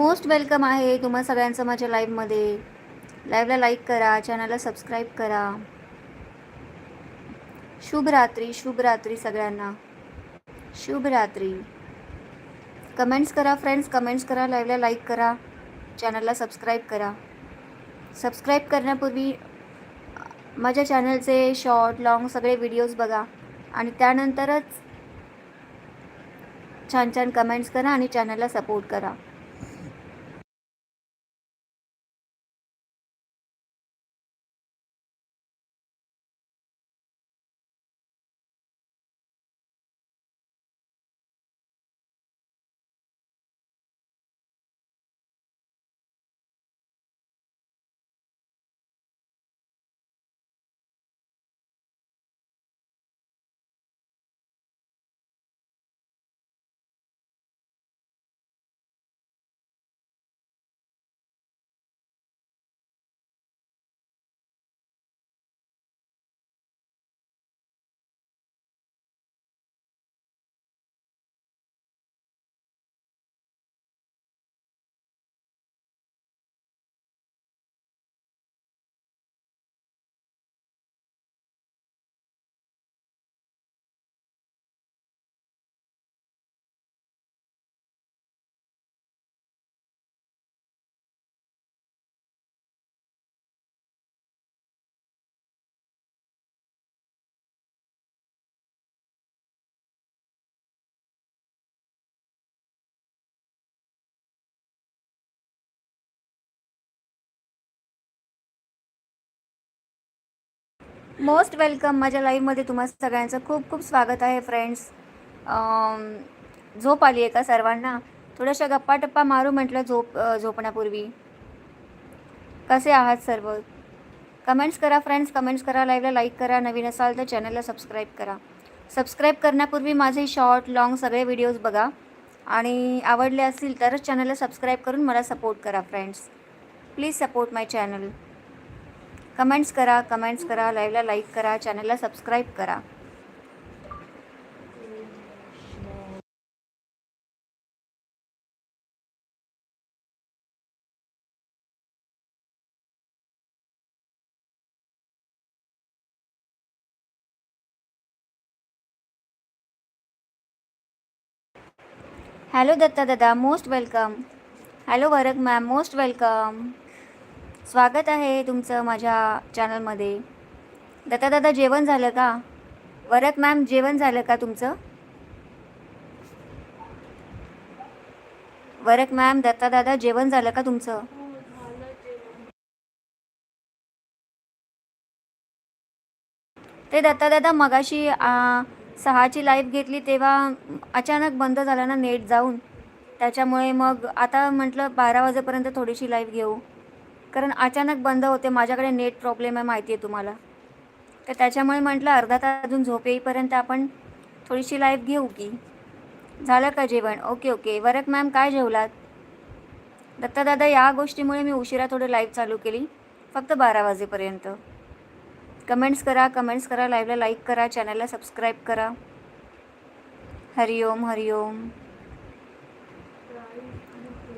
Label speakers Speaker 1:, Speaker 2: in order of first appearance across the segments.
Speaker 1: Most welcome आहे तुम्हा सगळ्यांचं माझ्या लाईव्हमध्ये. लाईव्हला लाईक करा चॅनलला सबस्क्राईब करा. शुभ रात्री शुभ रात्री सगळ्यांना. शुभ रात्री. कमेंट्स करा फ्रेंड्स कमेंट्स करा लाईव्हला लाईक करा चॅनलला सबस्क्राईब करा. सबस्क्राईब करण्यापूर्वी माझ्या चॅनलचे शॉर्ट लॉंग सगळे व्हिडिओज बघा आणि त्यानंतरच छान छान कमेंट्स करा आणि चॅनलला सपोर्ट करा. मोस्ट वेलकम माझ्या लाईव्हमध्ये तुम्हा सगळ्यांचं खूप खूप स्वागत आहे फ्रेंड्स. झोप आली आहे का सर्वांना? थोड्याशा गप्पा टप्पा मारू म्हटलं झोप झोपण्यापूर्वी. कसे आहात सर्व? कमेंट्स करा फ्रेंड्स. कमेंट्स करा लाईव्हला लाईक करा. नवीन असाल तर चॅनलला सबस्क्राईब करा. सबस्क्राईब करण्यापूर्वी माझे शॉर्ट लॉंग सगळे व्हिडिओज बघा. आणि आवडले असतील तरच चॅनलला सबस्क्राईब करून मला सपोर्ट करा friends. Please support my channel. Comments करा कमेंट्स करा लाईव्हला लाईक करा चॅनलला सबस्क्राईब करा. हॅलो दत्ता दादा मोस्ट वेलकम हॅलो वरक मॅम मोस्ट वेलकम स्वागत आहे तुमचं माझ्या चॅनलमध्ये दत्ता दादा जेवण झालं का? वरक मॅम जेवण झालं का तुमचं? वरक मॅम दत्ता दादा जेवण झालं का तुमचं? ते दत्ता दादा मगाशी सहाची लाईव्ह घेतली तेव्हा अचानक बंद झाला ना नेट जाऊन. त्याच्यामुळे मग आता म्हटलं बारा वाजेपर्यंत थोडीशी लाईव्ह घेऊ. कारण अचानक बंद होते माझ्याकडे नेट प्रॉब्लेम आहे माहिती आहे तुम्हाला. तर त्याच्यामुळे म्हटलं अर्धा तास अजून झोप येईपर्यंत आपण थोडीशी लाईफ घेऊ की. झालं का जेवण? ओके ओके वरक मॅम काय जेवलात? दत्तादादा या गोष्टीमुळे मी उशिरा थोडं लाईव्ह चालू केली. फक्त बारा वाजेपर्यंत. कमेंट्स करा कमेंट्स करा लाईव्हला लाईक करा चॅनलला सबस्क्राईब करा. हरिओम हरिओम.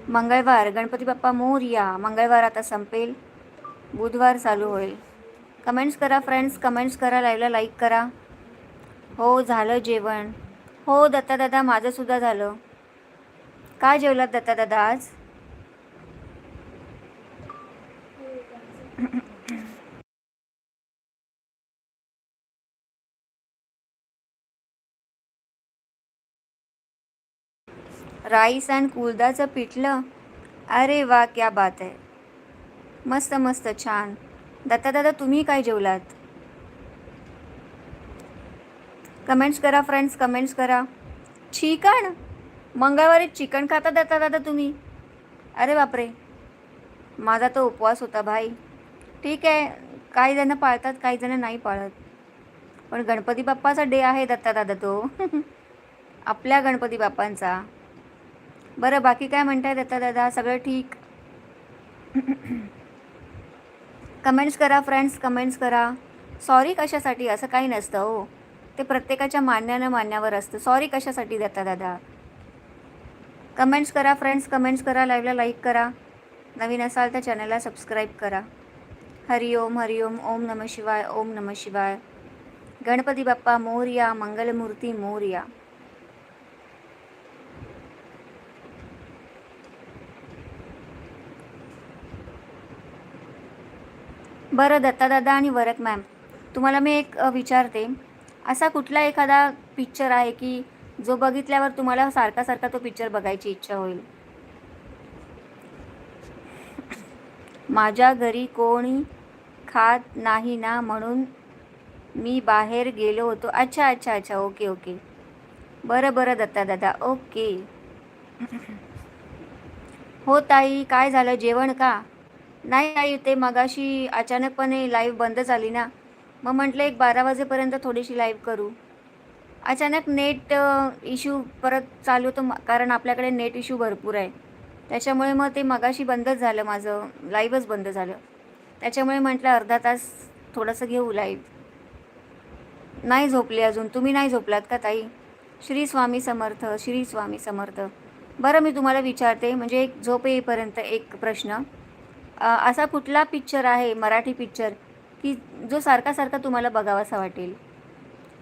Speaker 1: मंगळवार गणपती बाप्पा मोरया मंगळवार आता संपेल. बुधवार चालू होईल. कमेंट्स करा फ्रेंड्स. कमेंट्स करा लाईव्हला लाईक करा. हो झालं जेवण. हो दत्ता दादा माझंसुद्धा झालं. काय जेवलात दत्ता दादा आज? राईस अँड कुलदाचं पिठलं? अरे वा क्या बात आहे. मस्त मस्त छान. दत्ता दादा तुम्ही काय जेवलात? कमेंट्स करा फ्रेंड्स कमेंट्स करा. चिकन? मंगळवारी चिकन खाता दत्ता दादा तुम्ही? अरे बापरे. माझा तो उपवास होता भाई. ठीक आहे. काही जणं पाळतात काही जणं नाही पाळत. पण गणपती बाप्पाचा डे आहे दत्ता दादा तो. आपल्या गणपती बाप्पांचा. बरं बाकी काय म्हणताय दत्ता दादा? सगळं ठीक? कमेंट्स करा फ्रेंड्स कमेंट्स करा. सॉरी कशासाठी? असं काही नसतं हो. ते प्रत्येकाच्या मान्यानं मान्यावर असतं. सॉरी कशासाठी देता दादा? कमेंट्स करा फ्रेंड्स कमेंट्स करा लाईव्हला लाईक करा. नवीन असाल तर चॅनलला सबस्क्राईब करा. हरिओम हरिओम ओम नम शिवाय ओम नम शिवाय. गणपती बाप्पा मोरया मंगलमूर्ती मोरया. बरं दत्तादादा आणि वरक मॅम तुम्हाला मी एक विचारते. असा कुठला एखादा पिक्चर आहे की जो बघितल्यावर तुम्हाला सारखा सारखा तो पिक्चर बघायची इच्छा होईल? माझ्या घरी कोणी खात नाही ना म्हणून मी बाहेर गेलो होतो. अच्छा अच्छा अच्छा ओके ओके. बरं बरं दत्ता दादा ओके. हो ताई काय झालं? जेवण का? नाही ताई ते मगाशी अचानकपणे लाईव्ह बंद झाली ना. मग म्हटलं एक बारा वाजेपर्यंत थोडीशी लाईव्ह करू. अचानक नेट इश्यू परत चालू होतो कारण आपल्याकडे नेट इश्यू भरपूर आहे. त्याच्यामुळे मग ते मगाशी बंदच झालं माझं लाईव्हच बंद झालं. त्याच्यामुळे म्हटलं अर्धा तास थोडंसं घेऊ लाईव्ह नाही झोपले अजून. तुम्ही नाही झोपलात का ताई? श्री स्वामी समर्थ श्री स्वामी समर्थ. बरं मी तुम्हाला विचारते म्हणजे एक झोप येईपर्यंत एक प्रश्न. असा कुठला पिक्चर आहे मराठी पिक्चर की जो सारखा सारखा तुम्हाला बघावासा वाटेल?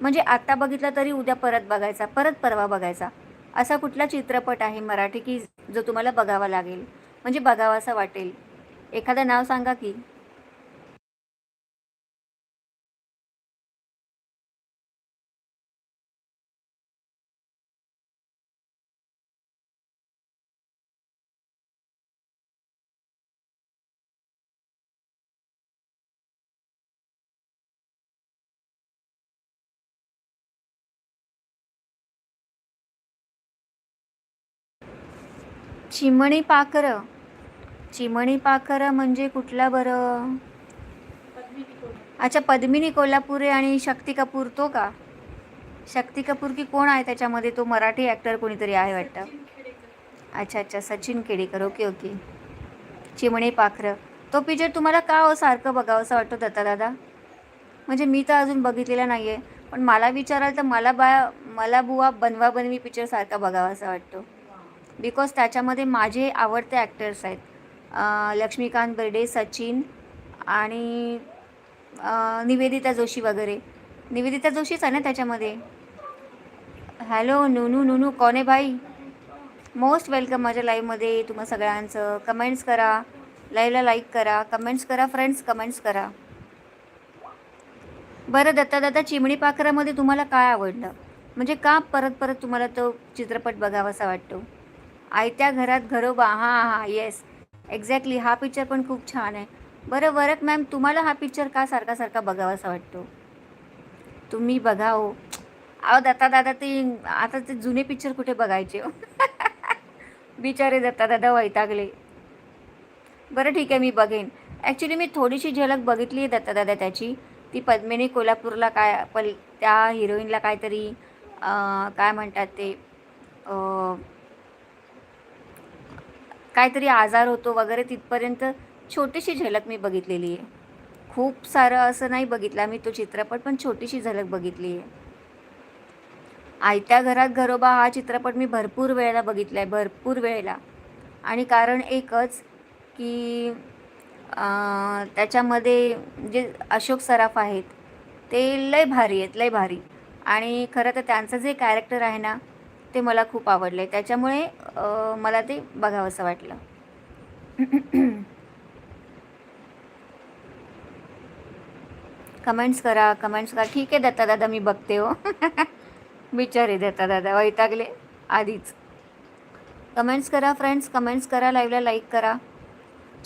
Speaker 1: म्हणजे आत्ता बघितला तरी उद्या परत बघायचा परत परवा बघायचा. असा कुठला चित्रपट आहे मराठी की जो तुम्हाला बघावा लागेल? म्हणजे बघावासा वाटेल. एखादं नाव सांगा की. चिमणी पाखरं चिमणी पाखरं म्हणजे कुठला बरं? अच्छा पद्मिनी कोल्हापुरे आणि शक्ती कपूर तो का? शक्ती कपूर की कोण आहे त्याच्यामध्ये? तो मराठी ॲक्टर कोणीतरी आहे वाटतं. अच्छा अच्छा सचिन केडेकर ओके ओके. चिमणी पाखरं तो पिक्चर तुम्हाला का हो सारखं बघावंसं वाटतं दत्ता दादा? म्हणजे मी तर अजून बघितलेला नाही आहे पण मला विचाराल तर मला बा मला बुवा बनवा बनवी पिक्चर सारखा बघावासा वाटतो. बिकॉज त्याच्यामध्ये माझे आवडते ॲक्टर्स आहेत. लक्ष्मीकांत बेर्डे सचिन आणि निवेदिता जोशी वगैरे. निवेदिता जोशीच आहे ना त्याच्यामध्ये? हॅलो नुनू नुनू कोण आहे भाई? मोस्ट वेलकम माझ्या लाईव्हमध्ये तुम्हा सगळ्यांचं. कमेंट्स करा. लाईव्हला लाईक करा. कमेंट्स करा फ्रेंड्स कमेंट्स करा. बरं दत्ता दादा चिमणी पाखरामध्ये तुम्हाला काय आवडलं? म्हणजे का परत परत तुम्हाला तो चित्रपट बघावासा वाटतो? आयत्या घरात घरोबा हां हां येस एक्झॅक्टली हा पिक्चर पण खूप छान आहे. बरं वरक मॅम तुम्हाला हा पिक्चर का सारखा सारखा बघावासा वाटतो? तुम्ही बघा हो. अहो दत्ता दादा ते आता ते जुने पिक्चर कुठे बघायचे हो? बिचारे दत्ता दादा वैतागले. बरं ठीक आहे मी बघेन. ॲक्च्युली मी थोडीशी झलक बघितली आहे दत्ता दादा त्याची. ती पद्मिनी कोल्हापूरला काय पल त्या हिरोईनला काहीतरी काय म्हणतात ते काहीतरी आजार होतो वगैरे तिथपर्यंत छोटीशी झलक मी बघितलेली आहे. खूप सारं असं नाही बघितला मी तो चित्रपट पण छोटीशी झलक बघितली आहे. आयत्या घरात घरोबा हा चित्रपट मी भरपूर वेळेला बघितला आहे भरपूर वेळेला. आणि कारण एकच की त्याच्यामध्ये जे अशोक सराफ आहेत ते लय भारी आहेत लय भारी. आणि खरं तर त्यांचं जे कॅरेक्टर आहे ना ते मला खूप आवडलं आहे त्याच्यामुळे मला ते बघावंसं वाटलं. कमेंट्स करा कमेंट्स करा. ठीक आहे दत्ता दादा मी बघते हो. बिचारे दत्ता दादा वैतागले आधीच. कमेंट्स करा फ्रेंड्स कमेंट्स करा लाईव्हला लाईक करा.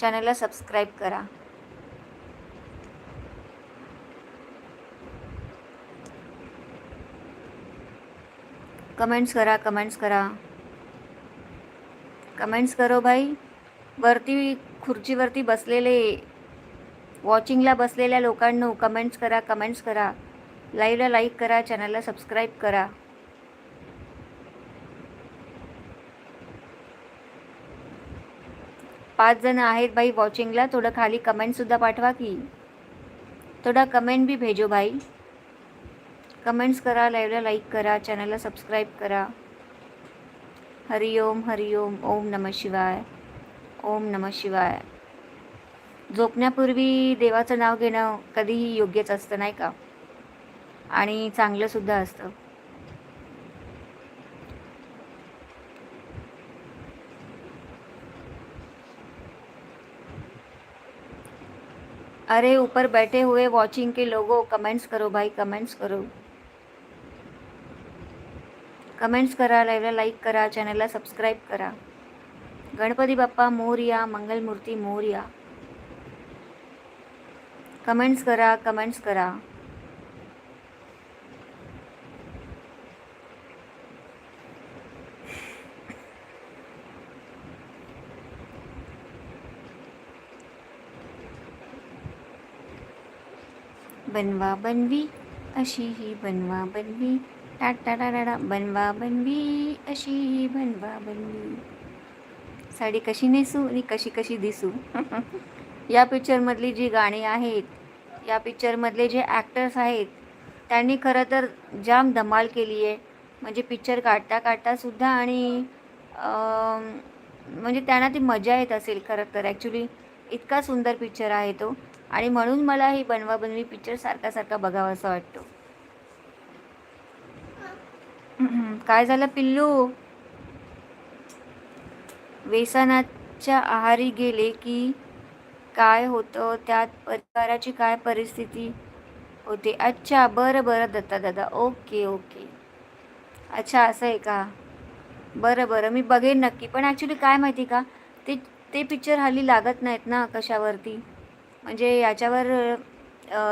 Speaker 1: चॅनलला सबस्क्राईब करा. कमेंट्स करा कमेंट्स करा. कमेंट्स करो भाई. वरती खुर्चीवरती बसलेले वॉचिंगला बसलेल्या लोकांनो कमेंट्स करा कमेंट्स करा. लाईव्हला लाईक करा चॅनलला सबस्क्राईब करा. पाच जण आहेत भाई वॉचिंगला थोडं खाली कमेंटसुद्धा पाठवा की. थोडा कमेंट भी भेजो भाई. कमेंट्स करा लाईव्हला लाईक करा चॅनलला सबस्क्राईब करा. हरिओम हरिओम ओम नम शिवाय ओम नम शिवाय. झोपण्यापूर्वी देवाचं नाव घेणं कधीही योग्यच असतं नाही का? आणि चांगलंसुद्धा असतं. अरे ऊपर बैठे हुए वॉचिंग के लोगों कमेंट्स करो भाई कमेंट्स करो. कमेंट्स करा लाईव्हला लाईक करा चॅनलला सबस्क्राईब करा. गणपती बाप्पा मोर्या मंगलमूर्ती मोरया. कमेंट्स करा कमेंट्स करा. बनवा बनवी अशी ही बनवा बनवी. टाटा टाटा बनवा बनवी. अशी ही बनवा बनवी. साडी कशी नेसू आणि कशी कशी दिसू? या पिक्चरमधली जी गाणी आहेत या पिक्चरमधले जे ॲक्टर्स आहेत त्यांनी खरं तर जाम धमाल केली आहे. म्हणजे पिक्चर काढता काढतासुद्धा आणि म्हणजे त्यांना ती मजा येत असेल खरं तर. ॲक्च्युली इतका सुंदर पिक्चर आहे तो. आणि म्हणून मला ही बनवा बनवी पिक्चर सारखा सारखा बघावा असं वाटतो. काय झालं पिल्लू? व्यसनाच्या आहारी गेले की काय होतं? त्यात परिवाराची काय परिस्थिती होते? अच्छा बरं बरं दत्ता दादा. Okay okay. अच्छा असं आहे का? बरं बरं. मी बघेन नक्की. पण ॲक्च्युली काय माहिती का? ते ते पिक्चर हल्ली लागत नाहीत ना कशावरती? म्हणजे याच्यावर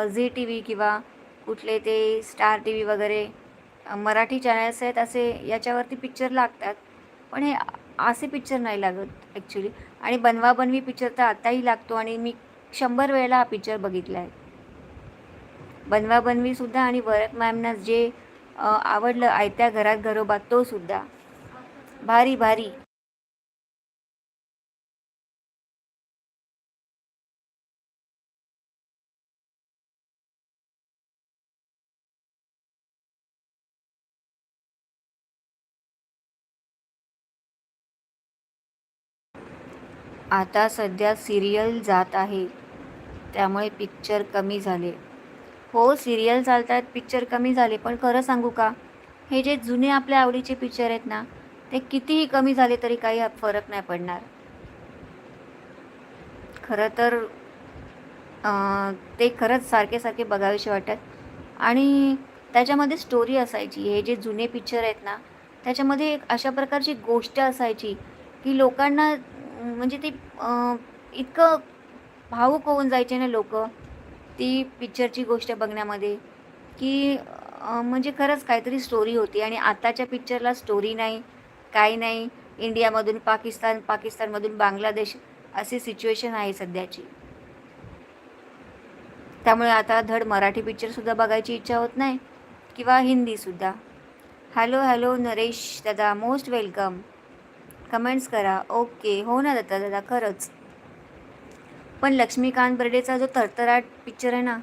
Speaker 1: झी टी व्ही किंवा कुठले ते स्टार टी व्ही वगैरे मराठी चॅनल्स आहेत असे याच्यावरती पिक्चर लागतात. पण हे असे पिक्चर नाही लागत ॲक्च्युली आणि बनवा बनवी पिक्चर तर आत्ताही लागतो आणि मी शंभर वेळेला हा पिक्चर बघितला आहे. बनवा बनवीसुद्धा आणि वरक मॅमना जे आवडलं आयत्या घरात घरोबा तोसुद्धा भारी भारी. आता सध्या सिरियल जात आहे. त्यामुळे पिक्चर कमी झाले. हो सिरियल चालत आहेत पिक्चर कमी झाले पण खरं सांगू का? हे जे जुने आपल्या आवडीचे पिक्चर आहेत ना ते कितीही कमी झाले तरी काही फरक नाही पडणार. खरं तर ते खरंच सारखे सारखे बघावेसे वाटतात. आणि त्याच्यामध्ये स्टोरी असायची. हे जे जुने पिक्चर आहेत ना त्याच्यामध्ये एक अशा प्रकारची गोष्ट असायची की लोकांना म्हणजे ते इतकं भावूक होऊन जायचे ना लोक ती पिक्चरची गोष्ट बघण्यामध्ये की म्हणजे खरंच काहीतरी स्टोरी होती आणि आताच्या पिक्चरला स्टोरी नाही काही नाही. इंडियामधून पाकिस्तान पाकिस्तानमधून बांगलादेश अशी सिच्युएशन आहे सध्याची. त्यामुळे आता धड मराठी पिक्चरसुद्धा बघायची इच्छा होत नाही किंवा हिंदीसुद्धा हॅलो हॅलो नरेश दादा मोस्ट वेलकम कमेंट्स करा. ओके. हो ना दादा दादा? खरंच. पण लक्ष्मीकांत बर्डेचा जो थरथराट पिक्चर आहे ना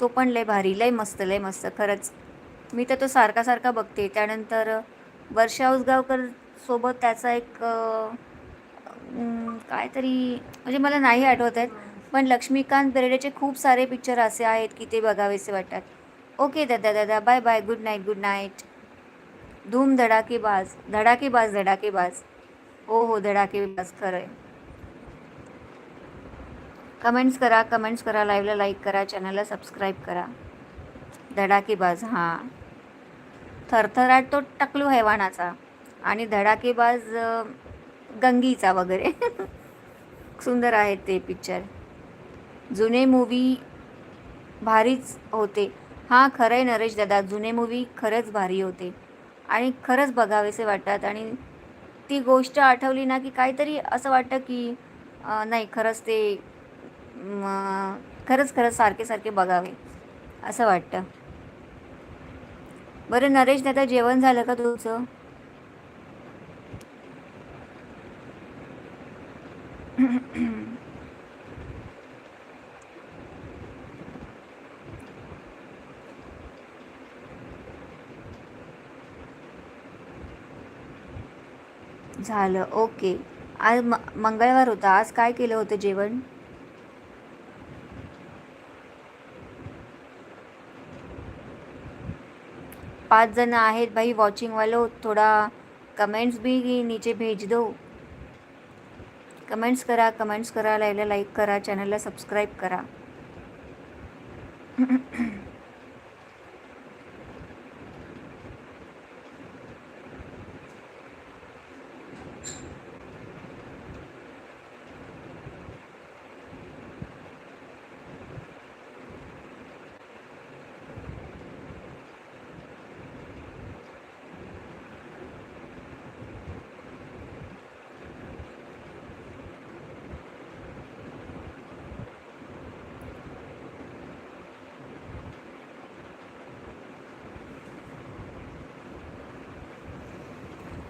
Speaker 1: तो पण लय भारी लय मस्त लय मस्त. खरंच. मी तर तो सारखा सारखा बघते. त्यानंतर वर्षा उसगावकर सोबत त्याचा एक काय तरी म्हणजे मला नाही आठवत आहेत पण लक्ष्मीकांत बेर्डेचे खूप सारे पिक्चर असे आहेत की ते बघावेसे वाटतात. ओके दादा दादा. Bye bye. Good night good night धूम धडाकेबाज धडाकेबाज धडाकेबाज. हो हो धडाकेबाज खरं आहे. कमेंट्स करा कमेंट्स करा लाईव्हला लाईक करा चॅनलला सबस्क्राईब करा. धडाकेबाज हां. थरथराट तो टकलू हैवानाचा आणि धडाकेबाज गंगीचा वगैरे. सुंदर आहेत ते पिक्चर. जुने मूवी भारीच होते. हां खरं आहे नरेश दादा जुने मूवी खरंच भारी होते. आणि खरंच बघावेसे वाटतात आणि ती गोष्ट आठवली ना की काहीतरी असं वाटतं की नाही खरंच ते खरंच खरंच सारखे सारखे बघावे असं वाटतं. बरं नरेश दादा जेवण झालं का तुमचं? झालं. ओके. आज म मंगळवार होता. आज काय केलं होतं जेवण? पाच जण आहेत भाई वॉचिंग वालो थोड़ा कमेंट्स भी नीचे भेज दो. कमेंट्स करा कमेंट्स करा. लाईव्हला लाईक करा चॅनलला सबस्क्राईब करा.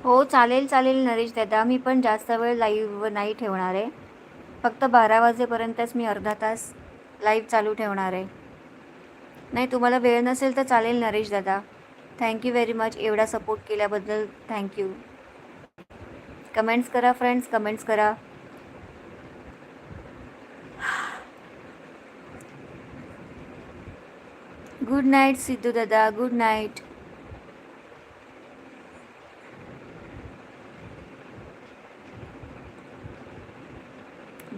Speaker 1: हो चालेल चालेल नरेश दादा. मी पण जास्त वेळ लाईव्ह नाही ठेवणार आहे. फक्त बारा वाजेपर्यंतच मी अर्धा तास लाईव्ह चालू ठेवणार आहे. नाही तुम्हाला वेळ नसेल तर चालेल नरेश दादा. थँक्यू व्हेरी मच एवढा सपोर्ट केल्याबद्दल थँक्यू कमेंट्स करा फ्रेंड्स कमेंट्स करा. गुड नाईट सिद्धू दादा. Good night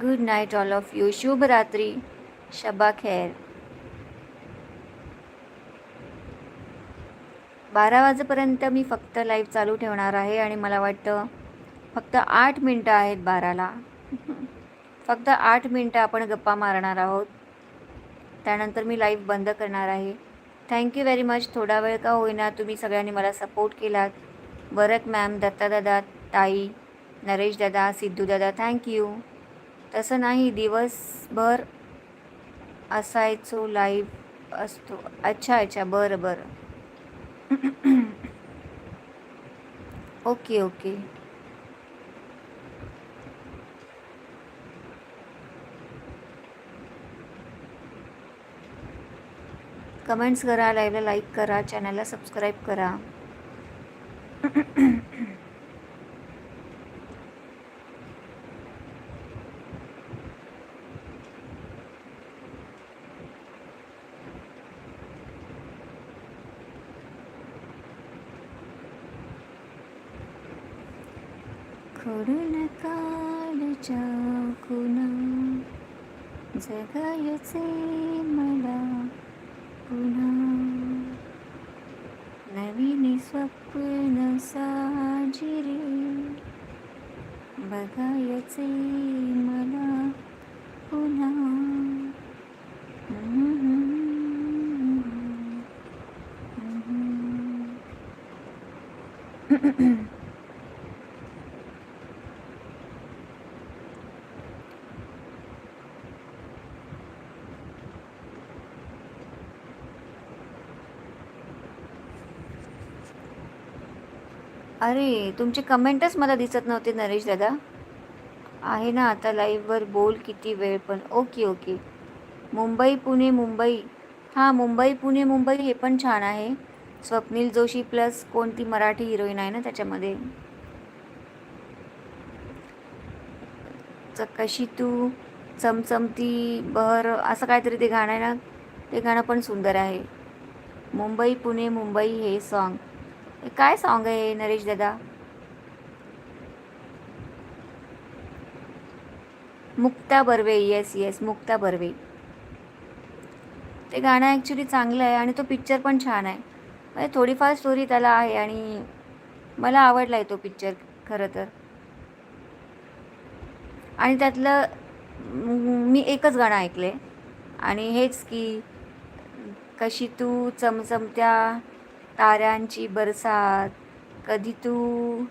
Speaker 1: good night all of you शुभ रात्री. शबा खैर. बारा वाजेपर्यंत मी फक्त लाईव्ह चालू ठेवणार आहे आणि मला वाटतं फक्त आठ मिनटं आहेत बाराला. फक्त आठ मिनटं आपण गप्पा मारणार आहोत. त्यानंतर मी लाईव्ह बंद करणार आहे. थँक्यू व्हेरी मच थोडा वेळ का होईना तुम्ही सगळ्यांनी मला सपोर्ट केलात. वरक मॅम दत्तादादा ताई नरेश दादा सिद्धू दादा थँक्यू तसं नाही दिवसभर असायचो लाईव्ह असतो. अच्छा अच्छा बरं बरं. Okay okay. कमेंट्स करा लाईव्हला लाईक करा चॅनलला सबस्क्राईब करा. जगायचे मला पुन्हा नवीन स्वप्न साजिरे बघायचे मला पुन्हा अरे तुमची कमेंटच मला दिसत नव्हते नरेश दादा. आहे ना आता लाईव्हवर बोल किती वेळ पण. Okay okay Mumbai Pune Mumbai. हां मुंबई पुणे मुंबई हे पण छान आहे. स्वप्नील जोशी प्लस कोणती मराठी हिरोईन आहे ना त्याच्यामध्ये? च- कशी तू? चमचमती बहर असं काहीतरी ते गाणं आहे ना? ते गाणं पण सुंदर आहे. मुंबई पुणे मुंबई हे सॉन्ग हे काय सॉन्ग आहे हे नरेश दादा? Mukta Barve yes yes Mukta Barve. ते गाणं ॲक्च्युली चांगलं आहे आणि तो पिक्चर पण छान आहे. म्हणजे थोडीफार स्टोरी त्याला आहे आणि मला आवडला आहे तो पिक्चर खरं तर. आणि त्यातलं मी एकच गाणं ऐकले आणि हेच की कशी तू चमचमत्या ताऱ्यांची बरसात. कधी तू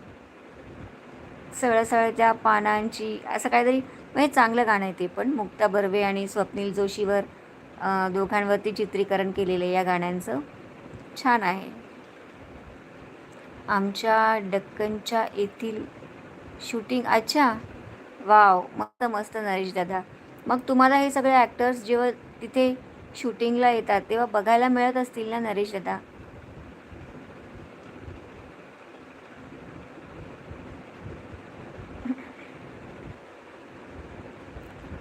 Speaker 1: सळसळत्या पानांची असं काहीतरी म्हणजे चांगलं गाणं आहे ते पण. मुक्ता बर्वे आणि स्वप्नील जोशीवर दोघांवरती चित्रीकरण केलेलं आहे या गाण्यांचं. छान आहे. आमच्या डक्कनच्या येथील शूटिंग अच्छा. वाव मस्त मस्त नरेश दादा. मग तुम्हाला हे सगळे ॲक्टर्स जेव्हा तिथे शूटिंगला येतात तेव्हा बघायला मिळत असतील ना नरेश दादा?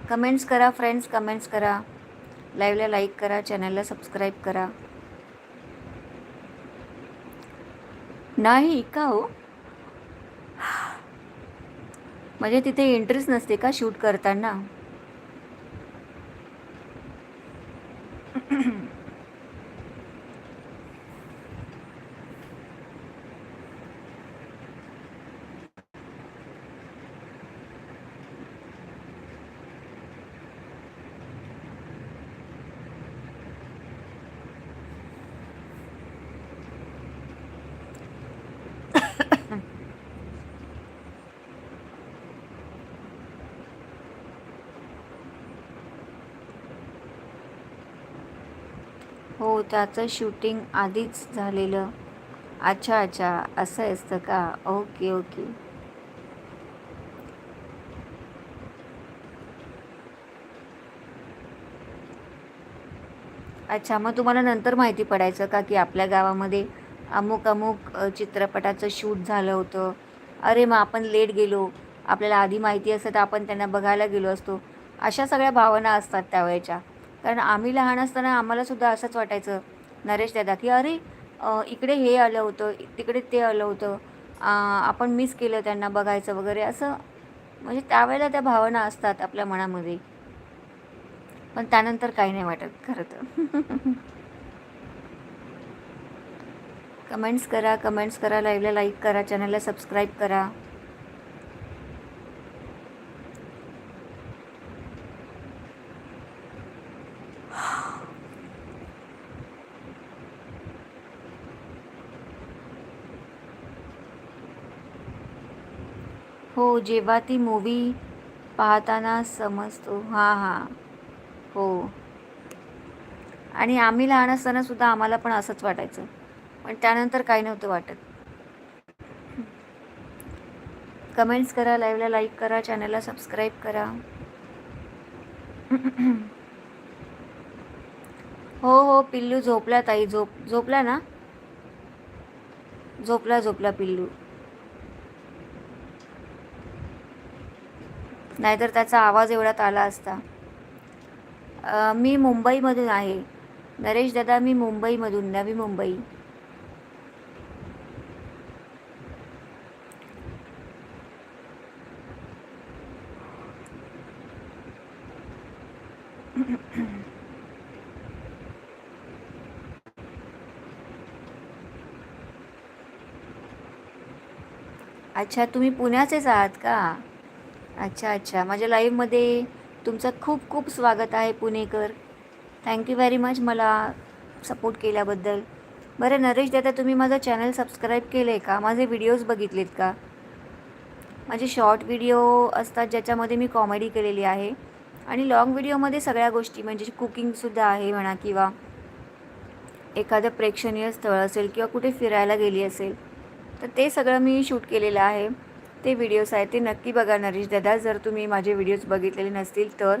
Speaker 1: कमेंट्स करा फ्रेंड्स कमेंट्स करा. लाईव्हला लाईक करा चॅनलला सबस्क्राईब करा. नाही का हो. म्हणजे तिथे इंटरेस्ट नसते का शूट करताना? हो त्याचं शूटिंग आधीच झालेलं. अच्छा अच्छा असं असतं का? Okay okay. अच्छा मग तुम्हाला नंतर माहिती पडायचं का की आपल्या गावामध्ये अमुक अमुक चित्रपटाचं शूट झालं होतं? अरे मग आपण लेट गेलो. आपल्याला आधी माहिती असतं तर आपण त्यांना बघायला गेलो असतो. अशा सगळ्या भावना असतात त्यावेळेच्या. कारण आम्ही लहान असताना आम्हालासुद्धा असंच वाटायचं नरेश दादा की अरे इकडे हे आलं होतं तिकडे ते आलं होतं. आपण मिस केलं त्यांना बघायचं वगैरे असं. म्हणजे त्यावेळेला त्या भावना असतात आपल्या मनामध्ये. पण त्यानंतर काही नाही वाटत खरं तर. कमेंट्स करा कमेंट्स करा लाईव्हला लाईक करा चॅनलला सबस्क्राईब करा. हो जेव्हा ती मूवी पाहताना समजतो. हां हां. हो. आणि आम्ही लहान असताना सुद्धा आम्हाला पण असंच वाटायचं. पण त्यानंतर काही नव्हतं वाटत. कमेंट्स करा लाईव्हला लाईक करा चॅनलला सबस्क्राईब करा. हो हो पिल्लू झोपला ताई. झोप झोपला ना? झोपला झोपला पिल्लू. नाहीतर त्याचा आवाज एवढ्यात आला असता. मी मुंबईमधून आहे. नरेश दादा मी मुंबईमधून नवी मुंबई. अच्छा तुम्ही पुण्याचेच आहात का? अच्छा अच्छा. माझ्या लाईव्हमध्ये तुमचं खूप खूप स्वागत आहे Punekar. Thank you very much मला सपोर्ट केल्याबद्दल. बरं नरेश दादा तुम्ही माझं चॅनल सबस्क्राईब केलं आहे का? माझे व्हिडिओज बघितलेत का? माझे शॉर्ट व्हिडिओ असतात ज्याच्यामध्ये मी कॉमेडी केलेली आहे. आणि लाँग व्हिडिओमध्ये सगळ्या गोष्टी म्हणजे कुकिंगसुद्धा आहे म्हणा किंवा एखादं प्रेक्षणीय स्थळ असेल किंवा कुठे फिरायला गेली असेल तर ते सगळं मी शूट केलेलं आहे. ते व्हिडिओज आहेत ते नक्की बघा नरेश दादा. जर तुम्ही माझे व्हिडिओज बघितलेले नसतील तर.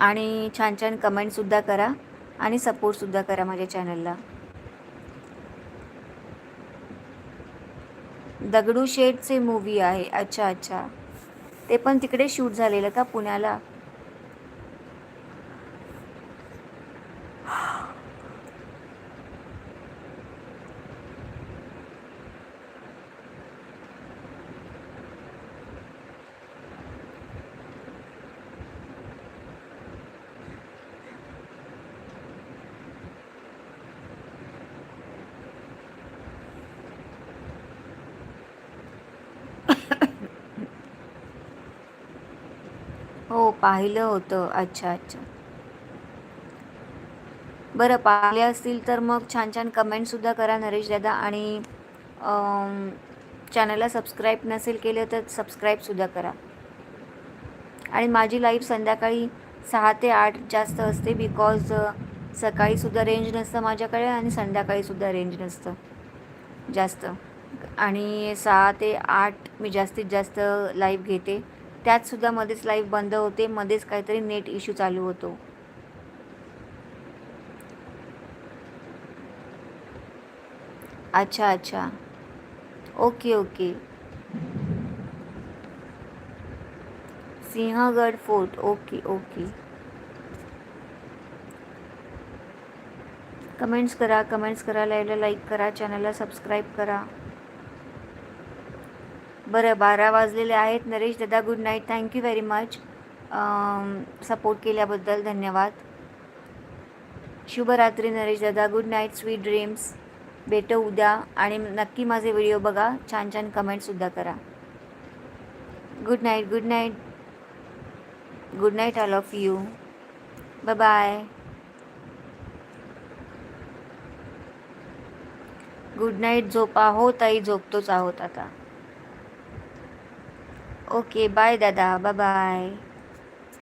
Speaker 1: आणि छान छान कमेंटसुद्धा करा आणि सपोर्टसुद्धा करा माझ्या चॅनलला दगडू शेठचे मूवी आहे. अच्छा अच्छा. ते पण तिकडे शूट झालेलं का पुण्याला? हो पाहिलं होतं. अच्छा अच्छा. बरं पाहिले असतील तर मग छान छान कमेंटसुद्धा करा नरेश दादा आणि चॅनलला सबस्क्राईब नसेल केलं तर सबस्क्राईबसुद्धा करा. आणि माझी लाईव्ह संध्याकाळी सहा ते आठ जास्त असते बिकॉज सकाळीसुद्धा रेंज नसतं माझ्याकडे आणि संध्याकाळीसुद्धा रेंज नसतं. जास्त. आणि सहा ते आठ मी जास्तीत जास्त लाईव्ह घेते. त्यातसुद्धा मध्येच लाईव्ह बंद होते मध्येच काहीतरी नेट इश्यू चालू होतो. अच्छा अच्छा. Okay okay Sinhagad fort okay okay comments करा कमेंट्स करा लाईव्हला लाईक करा चॅनलला सबस्क्राईब करा. बरं बारा वाजलेले आहेत. नरेश दादा good night thank you very much support केल्याबद्दल धन्यवाद. शुभरात्री नरेश दादा. गुड नाईट स्वीट ड्रीम्स भेटो उद्या आणि नक्की माझे व्हिडिओ बघा. छान छान कमेंटसुद्धा करा. Good night good night good night all of you bye bye good night झोपा हो ताई झोपतोच आहोत आता. ओके बाय दादा बाय बाय